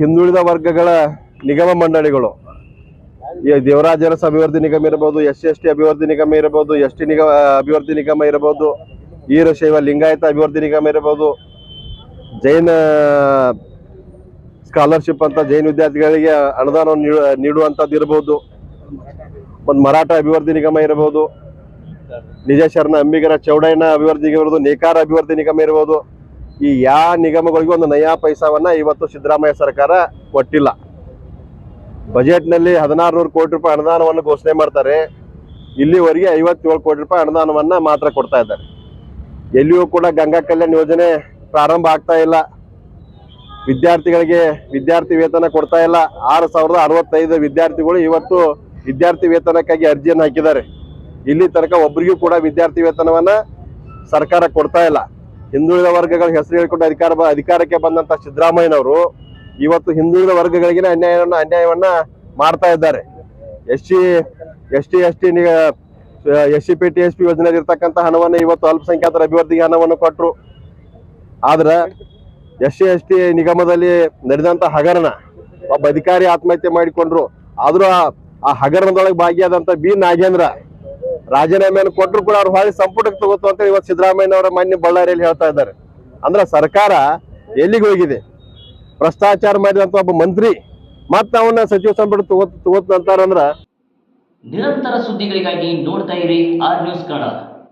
ಹಿಂದುಳಿದ ವರ್ಗಗಳ ನಿಗಮ ಮಂಡಳಿಗಳು. ಈ ದೇವರಾಜರ ಅಭಿವೃದ್ಧಿ ನಿಗಮ ಇರಬಹುದು ಎಸ್ ಸಿ ಎಸ್ ಟಿ ಅಭಿವೃದ್ಧಿ ನಿಗಮ ಇರಬಹುದು ಎಸ್ ಟಿ ನಿಗಮ ಅಭಿವೃದ್ಧಿ ನಿಗಮ ಇರಬಹುದು ವೀರಶೈವ ಲಿಂಗಾಯತ ಅಭಿವೃದ್ಧಿ ನಿಗಮ ಇರಬಹುದು. ಜೈನ ಸ್ಕಾಲರ್ಶಿಪ್ ಅಂತ ಜೈನ ವಿದ್ಯಾರ್ಥಿಗಳಿಗೆ ಅನುದಾನವನ್ನು ನೀಡುವಂತದ್ದು ಇರಬಹುದು. ಒಂದು ಮರಾಠ ಅಭಿವೃದ್ಧಿ ನಿಗಮ ಇರಬಹುದು. ನಿಜ ಶರಣ ಅಂಬಿಗರ ಚೌಡಯ್ಯನ ಅಭಿವೃದ್ಧಿ ಇರ್ಬೋದು ನೇಕಾರ ಅಭಿವೃದ್ಧಿ ನಿಗಮ ಇರ್ಬೋದು ಈ ಯಾವ ನಿಗಮಗಳಿಗೂ ಒಂದು ನಯಾ ಪೈಸಾವನ್ನ ಇವತ್ತು ಸಿದ್ದರಾಮಯ್ಯ ಸರ್ಕಾರ ಕೊಟ್ಟಿಲ್ಲ. ಬಜೆಟ್ನಲ್ಲಿ ಹದಿನಾರು ನೂರು ಕೋಟಿ ರೂಪಾಯಿ ಅನುದಾನವನ್ನು ಘೋಷಣೆ ಮಾಡ್ತಾರೆ. ಇಲ್ಲಿವರೆಗೆ ಐವತ್ತೇಳು ಕೋಟಿ ರೂಪಾಯಿ ಅನುದಾನವನ್ನ ಮಾತ್ರ ಕೊಡ್ತಾ ಇದ್ದಾರೆ. ಎಲ್ಲಿಯೂ ಕೂಡ ಗಂಗಾ ಕಲ್ಯಾಣ ಯೋಜನೆ ಪ್ರಾರಂಭ ಆಗ್ತಾ ಇಲ್ಲ. ವಿದ್ಯಾರ್ಥಿಗಳಿಗೆ ವಿದ್ಯಾರ್ಥಿ ವೇತನ ಕೊಡ್ತಾ ಇಲ್ಲ. ಆರು ಸಾವಿರದ ಅರವತ್ತೈದು ವಿದ್ಯಾರ್ಥಿಗಳು ಇವತ್ತು ವಿದ್ಯಾರ್ಥಿ ವೇತನಕ್ಕಾಗಿ ಅರ್ಜಿಯನ್ನು ಹಾಕಿದ್ದಾರೆ. ಇಲ್ಲಿ ತನಕ ಒಬ್ಬರಿಗೂ ಕೂಡ ವಿದ್ಯಾರ್ಥಿ ವೇತನವನ್ನ ಸರ್ಕಾರ ಕೊಡ್ತಾ ಇಲ್ಲ. ಹಿಂದುಳಿದ ವರ್ಗಗಳ ಹೆಸರು ಹೇಳಿಕೊಂಡು ಅಧಿಕಾರ ಅಧಿಕಾರಕ್ಕೆ ಬಂದಂತ ಸಿದ್ದರಾಮಯ್ಯನವರು ಇವತ್ತು ಹಿಂದುಳಿದ ವರ್ಗಗಳಿಗೆ ಅನ್ಯಾಯವನ್ನು ಅನ್ಯಾಯವನ್ನ ಮಾಡ್ತಾ ಇದ್ದಾರೆ. S C S T S T S C P, T S P ಯೋಜನೆಯಲ್ಲಿ ಇರ್ತಕ್ಕಂಥ ಹಣವನ್ನು ಇವತ್ತು ಅಲ್ಪಸಂಖ್ಯಾತರ ಅಭಿವೃದ್ಧಿಗೆ ಹಣವನ್ನು ಕೊಟ್ಟರು ಆದ್ರೆ ಎಸ್ ಸಿ, ಎಸ್ ಟಿ ನಿಗಮದಲ್ಲಿ ನಡೆದಂತ ಹಗರಣ ಒಬ್ಬ ಅಧಿಕಾರಿ ಆತ್ಮಹತ್ಯೆ ಮಾಡಿಕೊಂಡ್ರು. ಆದ್ರೂ ಆ ಹಗರಣದೊಳಗೆ ಭಾಗಿಯಾದಂತ ಬಿ ನಾಗೇಂದ್ರ ರಾಜೀನಾಮೆಯನ್ನು ಕೊಟ್ಟರು ಕೂಡ ಅವ್ರು ಹೊಳ್ಳಿ ಸಂಪುಟಕ್ಕೆ ತಗೋತು ಅಂತ ಇವತ್ತು ಸಿದ್ದರಾಮಯ್ಯನವರ ಮಾನ್ಯ ಬಳ್ಳಾರಿಯಲ್ಲಿ ಹೇಳ್ತಾ ಇದ್ದಾರೆ. ಅಂದ್ರೆ ಸರ್ಕಾರ ಎಲ್ಲಿಗೆ ಹೋಗಿದೆ? ಭ್ರಷ್ಟಾಚಾರ ಮಾಡಿದಂತ ಒಬ್ಬ ಮಂತ್ರಿ ಮತ್ತ ಅವನ್ನ ಸಚಿವ ಸಂಪುಟ ತಗೋತ ತಗೋತ ಅಂತಾರಂದ್ರ ನಿರಂತರ ಸುದ್ದಿಗಳಿಗಾಗಿ ನೋಡ್ತಾ ಇರಿ ಆರ್ ನ್ಯೂಸ್ ಕನ್ನಡ.